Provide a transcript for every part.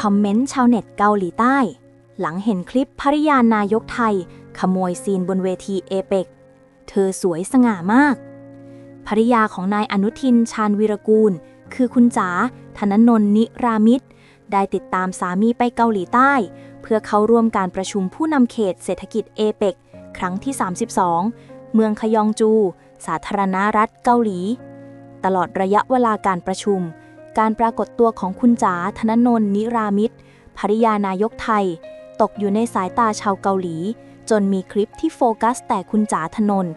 คอมเมนต์ชาวเน็ตเกาหลีใต้ หลังเห็นคลิปภริยานายกไทย ขโมยซีนบนเวทีเอเปกเธอสวยสง่ามาก ภริยาของนายอนุทินชาญวีรกูล คือคุณจ๋าธนนนท์นิรามิตร ได้ติดตามสามีไปเกาหลีใต้ เพื่อเข้าร่วมการประชุมผู้นำเขตเศรษฐกิจเอเปกครั้งที่ 32 เมืองคยองจู สาธารณรัฐเกาหลี ตลอดระยะเวลาการประชุม การปรากฏตัวของคุณจ๋าธนนนท์นิรามิตรภริยานายกไทย ตกอยู่ในสายตาชาวเกาหลี จนมีคลิปที่โฟกัสแต่คุณจ๋าธนนท์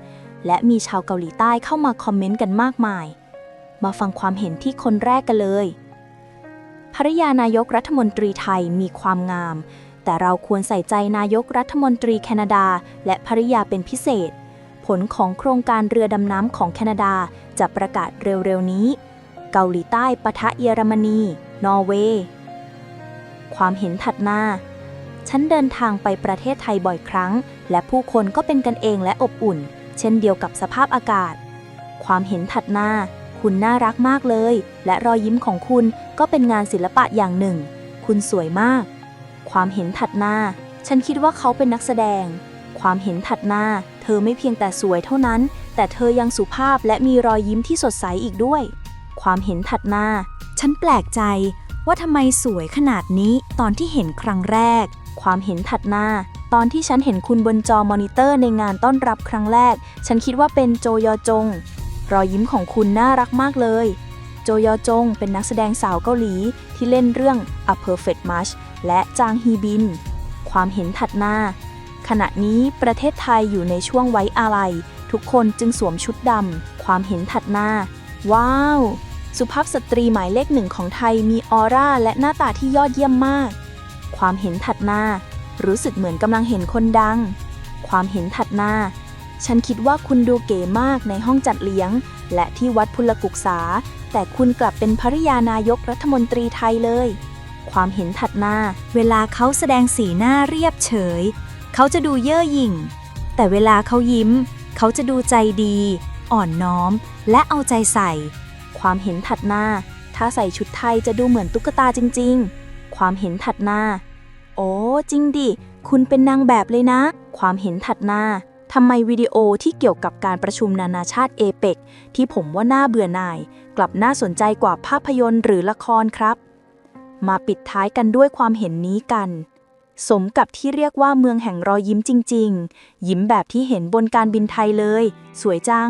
และมีชาวเกาหลีใต้เข้ามาคอมเมนต์กันมากมาย มาฟังความเห็นที่คนแรกกันเลยภริยานายกรัฐมนตรีไทยมีความงาม แต่เราควรใส่ใจนายกรัฐมนตรีแคนาดา และภริยาเป็นพิเศษ ผลของโครงการเรือดำน้ำของแคนาดาจะประกาศเร็วๆนี้ เกาหลีใต้ปะทะเยอรมนี นอร์เวย์ ความเห็นถัดหน้าฉันเดินทางไปประเทศไทยบ่อยครั้ง และผู้คนก็เป็นกันเองและอบอุ่น เช่นเดียวกับสภาพอากาศ ความเห็นถัดหน้าคุณน่ารักมากเลย และรอยยิ้มของคุณก็เป็นงานศิลปะอย่างหนึ่ง คุณสวยมาก ความเห็นถัดหน้า ฉันคิดว่าเขาเป็นนักแสดง ความเห็นถัดหน้า เธอไม่เพียงแต่สวยเท่านั้น แต่เธอยังสุภาพและมีรอยยิ้มที่สดใสอีกด้วย ความเห็นถัดหน้าฉันแปลกใจว่าทำไมสวยขนาดนี้ตอนที่เห็นครั้งแรก ความเห็นถัดหน้าตอนที่ฉันเห็นคุณบนจอมอนิเตอร์ในงานต้อนรับครั้งแรก ฉันคิดว่าเป็นโจยอจง รอยยิ้มของคุณน่ารักมากเลย โจยอจงเป็นนักแสดงสาวเกาหลีที่เล่นเรื่อง A Perfect Match และจางฮีบิน ความเห็นถัดหน้า ขณะนี้ประเทศไทยอยู่ในช่วงไว้อาลัย ทุกคนจึงสวมชุดดำ ความเห็นถัดหน้า ว้าว สุภาพสตรีหมายเลขหนึ่งของไทยมีออร่าและหน้าตาที่ยอดเยี่ยมมาก ความเห็นถัดหน้ารู้สึกเหมือนกำลังเห็นคนดัง ความเห็นถัดหน้าฉันคิดว่าคุณดูเก๋มากในห้องจัดเลี้ยง และที่วัดพุลกุกษา แต่คุณกลับเป็นภริยานายกรัฐมนตรีไทยเลย ความเห็นถัดหน้าเวลาเขาแสดงสีหน้าเรียบเฉย เขาจะดูเย่อหยิ่ง แต่เวลาเขายิ้ม เขาจะดูใจดี อ่อนน้อม และเอาใจใส่ ความเห็นถัดหน้า ถ้าใส่ชุดไทยจะดูเหมือนตุ๊กตาจริง ๆ ความเห็นถัดหน้า โอ้จริงดิ คุณเป็นนางแบบเลยนะ ความเห็นถัดหน้าทำไมวิดีโอที่เกี่ยวกับการประชุมนานาชาติเอเปกที่ผมว่าน่าเบื่อหน่าย กลับน่าสนใจกว่าภาพยนตร์หรือละครครับ มาปิดท้ายกันด้วยความเห็นนี้กัน สมกับที่เรียกว่าเมืองแห่งรอยยิ้มจริง ๆ ยิ้มแบบที่เห็นบนการบินไทยเลย สวยจัง